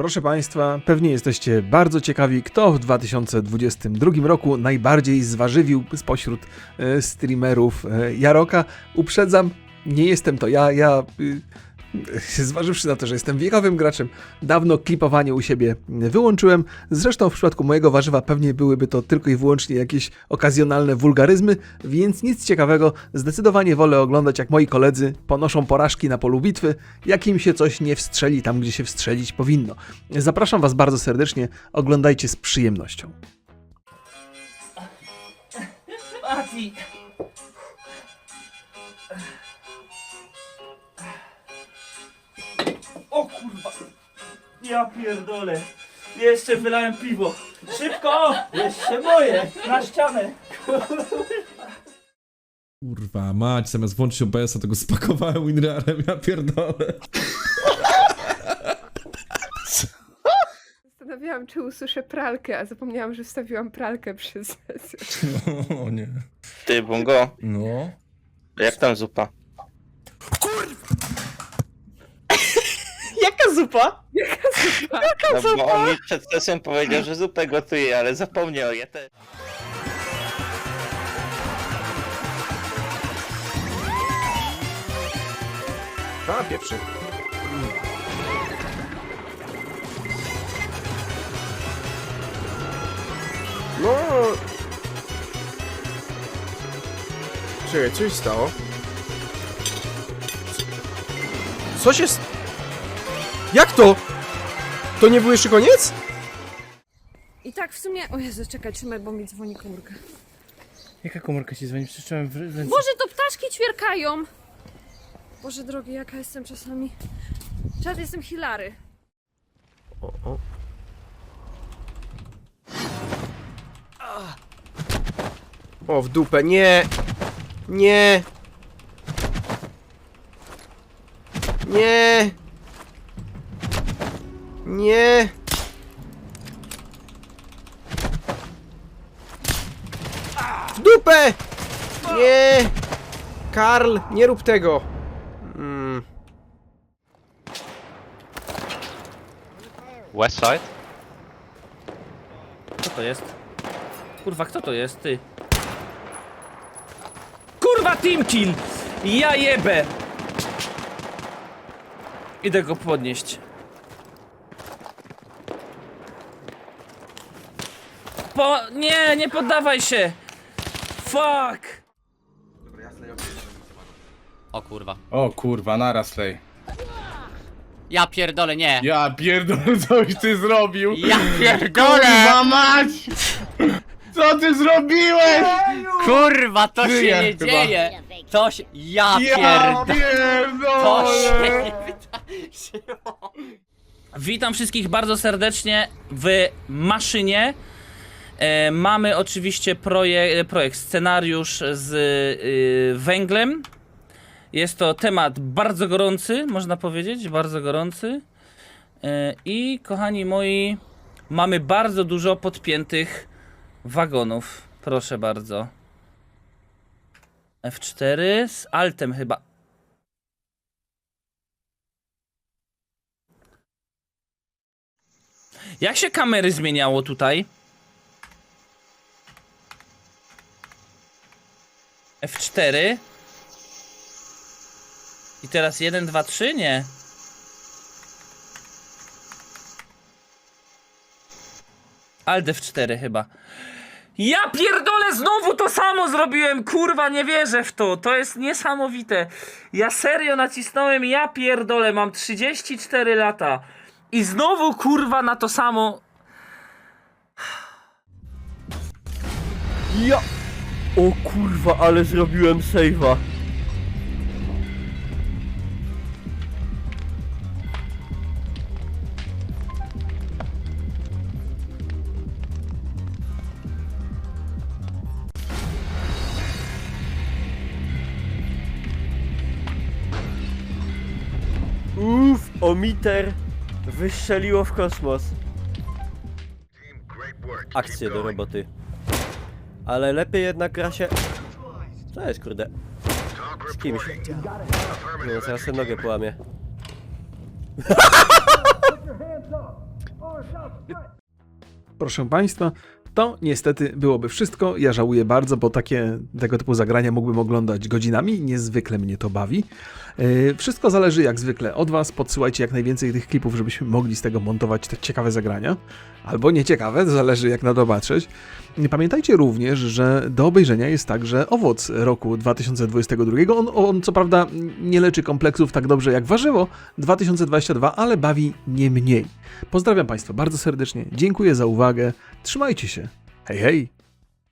Proszę Państwa, pewnie jesteście bardzo ciekawi, kto w 2022 roku najbardziej zważywił spośród e, streamerów e, Jaroka. Uprzedzam, nie jestem to ja. Ja, y, zważywszy na to, że jestem wiekowym graczem, dawno klipowanie u siebie wyłączyłem. Zresztą w przypadku mojego warzywa pewnie byłyby to tylko i wyłącznie jakieś okazjonalne wulgaryzmy, więc nic ciekawego. Zdecydowanie wolę oglądać, jak moi koledzy ponoszą porażki na polu bitwy, jak im się coś nie wstrzeli tam, gdzie się wstrzelić powinno. Zapraszam Was bardzo serdecznie, oglądajcie z przyjemnością. O kurwa! Ja pierdolę! Jeszcze wylałem piwo! Szybko! Jeszcze moje! Na ścianę! Kurwa, mać, zamiast włączyć OBS-a, to go spakowałem WinRarem, ja pierdolę. Zastanawiałam, czy usłyszę pralkę, a zapomniałam, że wstawiłam pralkę przez. O nie. Ty, Bungo, No. jak tam zupa? Jaka zupa? No bo on mi przed sesją powiedział, że zupę gotuje, ale zapomniał, ja też. A, pieprzy. No... Czekaj, co się stało? Co się... s- Jak to? To nie był jeszcze koniec? I tak w sumie... O Jezu, czekaj, trzymaj, bo mi dzwoni komórka. Jaka komórka ci dzwoni? Przeczytałem w ręce. Boże, to ptaszki ćwierkają! Boże drogi, jaka jestem czasami. Czas jestem Hilary. O, o. O, w dupę, nie! Nie! Nie! Nie! W dupę! Nie! Karl, nie rób tego! Mm. West side? Co to jest? Kurwa, kto to jest, ty? Kurwa, team kill! Ja jebę! Idę go podnieść. Po... Nie, nie poddawaj się! Fuck! O kurwa. O kurwa, naraz lej. Ja pierdolę, nie! Ja pierdolę, coś ty zrobił! Ja pierdolę! Kurwa mać! Co ty zrobiłeś? Kurwa, to się Żyję nie chyba. dzieje! To się... Ja Ja pierdolę! To się pierdolę! nie wydarzyło! Witam wszystkich bardzo serdecznie w maszynie. E, mamy oczywiście proje, projekt, scenariusz z y, węglem. Jest to temat bardzo gorący, można powiedzieć, bardzo gorący. E, I kochani moi, mamy bardzo dużo podpiętych wagonów. Proszę bardzo. F4 z altem chyba. Jak się kamery zmieniało tutaj? F4 I teraz 1, 2, 3? Nie Alt F4 chyba Ja pierdolę, znowu to samo zrobiłem, kurwa, nie wierzę w to, to jest niesamowite. Ja serio nacisnąłem, ja pierdolę, mam 34 lata i znowu kurwa na to samo. Ja... O kurwa, ale zrobiłem save'a. Uff, omiter wystrzeliło w kosmos. Akcje do roboty. Ale lepiej jednak gra się... Co jest kurde? Z kimś. No, zaraz sobie nogę połamię. Proszę Państwa, to niestety byłoby wszystko. Ja żałuję bardzo, bo takie tego typu zagrania mógłbym oglądać godzinami. Niezwykle mnie to bawi. Yy, Wszystko zależy jak zwykle od Was. Podsyłajcie jak najwięcej tych klipów, żebyśmy mogli z tego montować te ciekawe zagrania. Albo nieciekawe, zależy jak na to patrzeć. Pamiętajcie również, że do obejrzenia jest także owoc roku 2022. On, on co prawda nie leczy kompleksów tak dobrze jak warzywo 2022, ale bawi nie mniej. Pozdrawiam Państwa bardzo serdecznie, dziękuję za uwagę, trzymajcie się. Hey, hey.